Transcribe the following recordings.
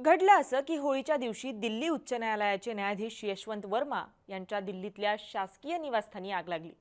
घडलं असं की होळीच्या दिवशी दिल्ली उच्च न्यायालयाचे न्यायाधीश यशवंत वर्मा यांच्या दिल्लीतल्या शासकीय निवासस्थानी आग लागली.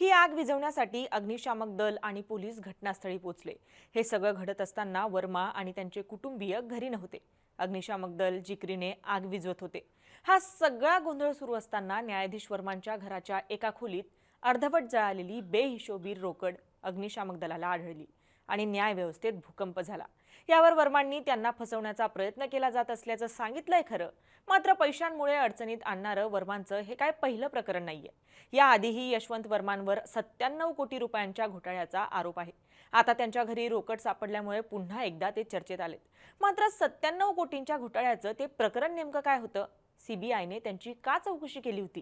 ही आग विझवण्यासाठी अग्निशामक दल आणि पोलीस घटनास्थळी पोहोचले. हे सगळं घडत असताना वर्मा आणि त्यांचे कुटुंबीय घरी नव्हते. अग्निशामक दल जिकरीने आग विझवत होते. हा सगळा गोंधळ सुरू असताना न्यायाधीश वर्मांच्या घराच्या एका खोलीत अर्धवट जळालेली बेहिशोबीर रोकड अग्निशामक दलाला आढळली. आणि न्यायव्यवस्थेत भूकंप झाला. यावर वर्मांनी त्यांना फसवण्याचा प्रयत्न केला जात असल्याचं सांगितलंय खरं. मात्र पैशांमुळे अडचणीत आणणारं वर्मांचं हे काय पहिलं प्रकरण नाहीये. याआधीही यशवंत वर्मांवर सत्त्याण्णव कोटी रुपयांच्या घोटाळ्याचा आरोप आहे. आता त्यांच्या घरी रोकड सापडल्यामुळे पुन्हा एकदा ते चर्चेत आलेत. मात्र सत्त्याण्णव कोटींच्या घोटाळ्याचं ते प्रकरण नेमकं काय होतं? सीबीआयने त्यांची का चौकशी केली होती?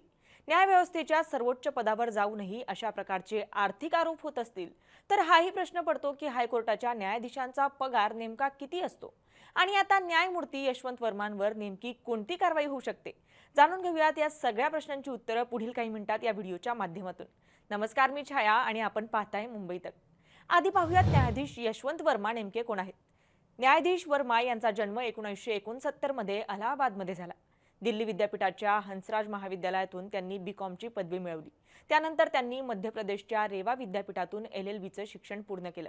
न्यायव्यवस्थेच्या सर्वोच्च पदावर जाऊनही अशा प्रकारचे आर्थिक आरोप होत असतील तर हाही प्रश्न पडतो की हायकोर्टाच्या न्यायाधीशांचा पगार नेमका किती असतो? आणि आता न्यायमूर्ती यशवंत वर्मांवर नेमकी कोणती कारवाई होऊ शकते? जाणून घेऊयात या सगळ्या प्रश्नांची उत्तरं पुढील काही मिनिटात या व्हिडिओच्या माध्यमातून. नमस्कार मी छाया आणि आपण पाहताय मुंबई तक. आधी पाहूयात न्यायाधीश यशवंत वर्मा नेमके कोण आहेत? न्यायाधीश वर्मा यांचा जन्म एकोणीसशे एकोणसत्तरमध्ये अलाहाबादमध्ये झाला. दिल्ली विद्यापीठाच्या हंसराज महाविद्यालयातून त्यांनी बी कॉमची पदवी मिळवली. त्यानंतर त्यांनी मध्य प्रदेशच्या रेवा विद्यापीठातून एल एल बीचं शिक्षण पूर्ण केलं.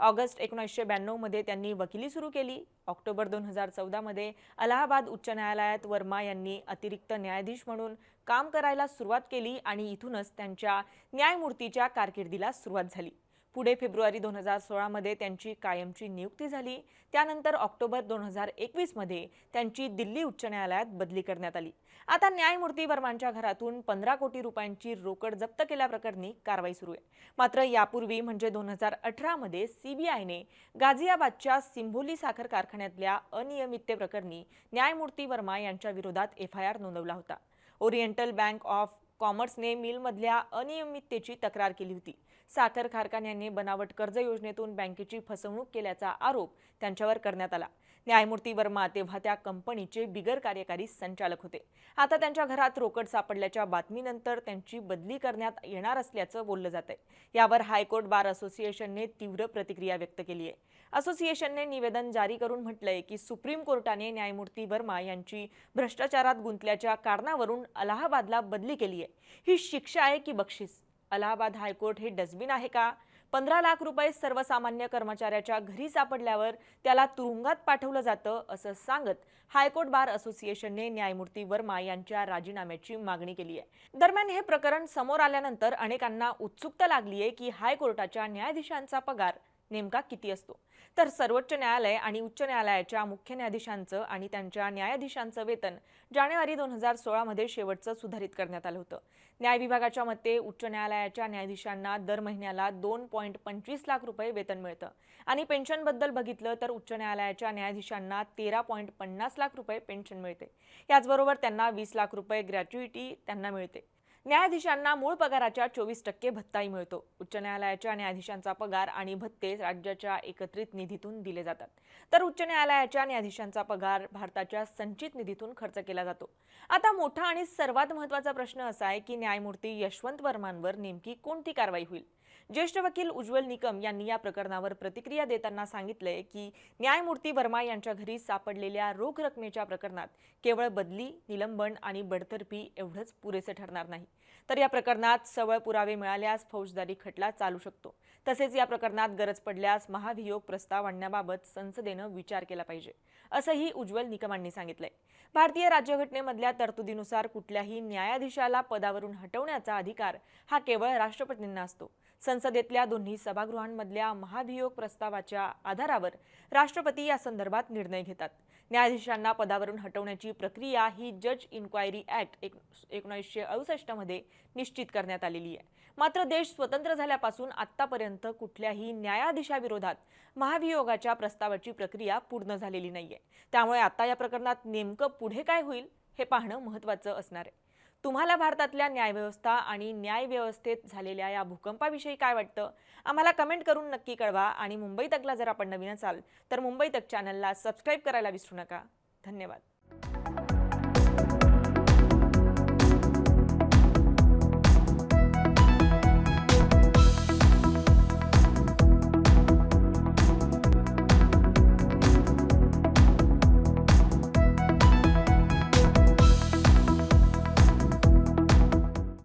ऑगस्ट एकोणीसशे ब्याण्णवमध्ये त्यांनी वकिली सुरू केली. ऑक्टोबर दोन हजार चौदामध्ये अलाहाबाद उच्च न्यायालयात वर्मा यांनी अतिरिक्त न्यायाधीश म्हणून काम करायला सुरुवात केली आणि इथूनच त्यांच्या न्यायमूर्तीच्या कारकिर्दीला सुरुवात झाली. पुढे फेब्रुवारी दोन हजार सोळामध्ये त्यांची कायमची नियुक्ती झाली. त्यानंतर ऑक्टोबर दोन हजार एकवीसमध्ये त्यांची दिल्ली उच्च न्यायालयात बदली करण्यात आली. आता न्यायमूर्ती वर्मांच्या घरातून पंधरा कोटी रुपयांची रोकड जप्त केल्याप्रकरणी कारवाई सुरू आहे. मात्र यापूर्वी म्हणजे दोन हजार अठरामध्ये सीबीआयने गाझियाबादच्या सिंभोली साखर कारखान्यातल्या अनियमिततेप्रकरणी न्यायमूर्ती वर्मा यांच्या विरोधात एफ आय आर नोंदवला होता. ओरिएंटल बँक ऑफ कॉमर्सने मिलमधल्या अनियमिततेची तक्रार केली होती. साखर कारखान्याने बनावट कर्ज योजनेतून बँकेची फसवणूक केल्याचा आरोप त्यांच्यावर करण्यात आला. न्यायमूर्ती वर्मा तेव्हा त्या कंपनीचे बिगर कार्यकारी संचालक होते. आता त्यांच्या घरात रोकड सापडल्याच्या बातमीनंतर त्यांची बदली करण्यात येणार असल्याचं बोललं जात आहे यावर हायकोर्ट बार असोसिएशनने तीव्र प्रतिक्रिया व्यक्त केली आहे असोसिएशनने निवेदन जारी करून म्हटलंय की सुप्रीम कोर्टाने न्यायमूर्ती वर्मा यांची भ्रष्टाचारात गुंतल्याच्या कारणावरून अलाहाबादला बदली केली आहे ही शिक्षा आहे की बक्षीस? अलाहाबाद हायकोर्ट हे डस्टबिन आहे का? पंधरा लाख रुपये सर्वसामान्य कर्मचाऱ्याच्या घरी सापडल्यावर त्याला तुरुंगात पाठवलं जातं असं सांगत हायकोर्ट बार असोसिएशनने न्यायमूर्ती वर्मा यांच्या राजीनाम्याची मागणी केली आहे. दरम्यान हे प्रकरण समोर आल्यानंतर अनेकांना उत्सुकता लागली आहे की हायकोर्टाच्या न्यायाधीशांचा पगार नेमका किती असतो? तर सर्वोच्च न्यायालय आणि उच्च न्यायालयाच्या मुख्य न्यायाधीशांचं आणि त्यांच्या न्यायाधीशांचं वेतन जानेवारी दोन हजार सोळामध्ये शेवटचं सुधारित करण्यात आलं होतं. न्याय विभागाच्या मते उच्च न्यायालयाच्या न्यायाधीशांना दर महिन्याला दोन पॉईंट पंचवीस लाख रुपये वेतन मिळतं. आणि पेन्शनबद्दल बघितलं तर उच्च न्यायालयाच्या न्यायाधीशांना तेरा पॉईंट पन्नास लाख रुपये पेन्शन मिळते. याचबरोबर त्यांना वीस लाख रुपये ग्रॅच्युइटी त्यांना मिळते. न्यायाधीशांना मूळ पगाराच्या चोवीस टक्के भत्ताही मिळतो. उच्च न्यायालयाच्या न्यायाधीशांचा पगार आणि भत्ते राज्याच्या एकत्रित निधीतून दिले जातात. तर उच्च न्यायालयाच्या न्यायाधीशांचा पगार भारताच्या संचित निधीतून खर्च केला जातो. आता मोठा आणि सर्वात महत्त्वाचा प्रश्न असा आहे की न्यायमूर्ती यशवंत वर्मांवर नेमकी कोणती कारवाई होईल? ज्येष्ठ वकील उज्ज्वल निकम यांनी या प्रकरणावर प्रतिक्रिया देताना सांगितलंय की न्यायमूर्ती वर्मा यांच्या घरी सापडलेल्या रोख रकमेच्या प्रकरणात केवळ बदली निलंबन आणि बडतर्फी एवढंच पुरेसे ठरणार नाही. तर या प्रकरणात सवळ पुरावे मिळाल्यास फौजदारी खटला चालू शकतो. तसेच या प्रकरणात गरज पडल्यास महाभियोग प्रस्ताव आणण्याबाबत संसदेनं विचार केला पाहिजे असंही उज्ज्वल निकमांनी सांगितलंय. भारतीय राज्यघटनेमधल्या तरतुदीनुसार कुठल्याही न्यायाधीशाला पदावरून हटवण्याचा अधिकार हा केवळ राष्ट्रपतींना असतो. संसदेतल्या दोन्ही सभागृहांमधल्या महाभियोग प्रस्तावाच्या आधारावर राष्ट्रपती या संदर्भात निर्णय घेतात. न्यायाधीशांना पदावरून हटवण्याची प्रक्रिया ही जज इन्क्वायरी ऍक्ट एक एकोणीसशे अडुसष्टमध्ये निश्चित करण्यात आलेली आहे. मात्र देश स्वतंत्र झाल्यापासून आत्तापर्यंत कुठल्याही न्यायाधीशाविरोधात महाभियोगाच्या प्रस्तावाची प्रक्रिया पूर्ण झालेली नाहीये. त्यामुळे आता या प्रकरणात नेमकं पुढे काय होईल हे पाहणं महत्त्वाचं असणार आहे. तुम्हाला भारतातल्या न्यायव्यवस्था आणि न्यायव्यवस्थेत झालेल्या या भूकंपाविषयी काय वाटतं? आम्हाला कमेंट करून नक्की कळवा आणि मुंबई तकला जर आपण नवीन असाल तर मुंबई तक चॅनलला सबस्क्राईब करायला विसरू नका. धन्यवाद.